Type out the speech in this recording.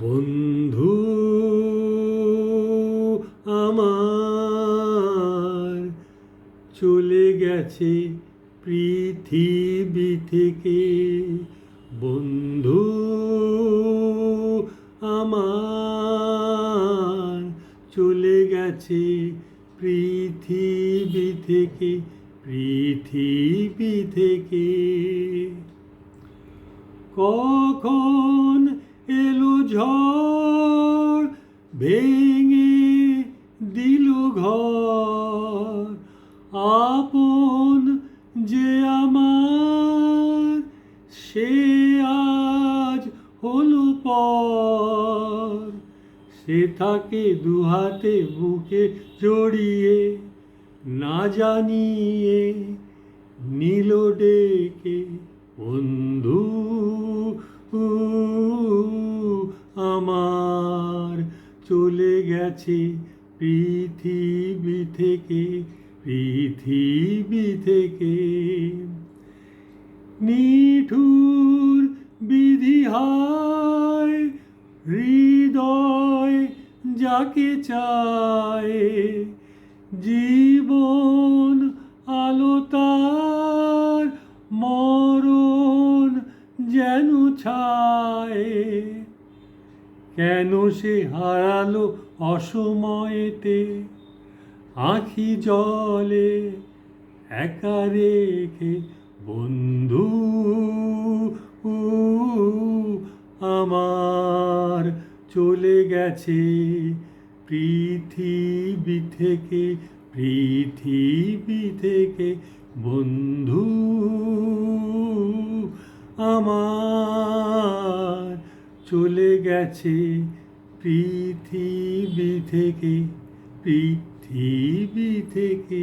বন্ধু আমার, চলে গেছে পৃথিবী থেকে। বন্ধু আমার, চলে গেছে পৃথিবী থেকে পৃথিবী থেকে। কখন এলো ঝড়, ভেঙে দিল ঘর। আপন যে আমার, সে আজ হলো পর। সে থাকে দুহাতে বুকে জড়িয়ে না জানিয়ে নীল ডেকে, বন্ধু চলে গেছে, পৃথিবী থেকে পৃথিবী থেকে। নিঠুর বিধি হায়, হৃদয় যাকে চায়। জীবন আলো তার মরণ যেন ছায়। কেন সে হারালো অসময়েতে? আখি জলে একা রেখে, বন্ধু, আমার চলে গেছে পৃথিবী থেকে পৃথিবী থেকে, বন্ধু, আমার চলে গেছে পৃথিবী থেকে পৃথিবী থেকে।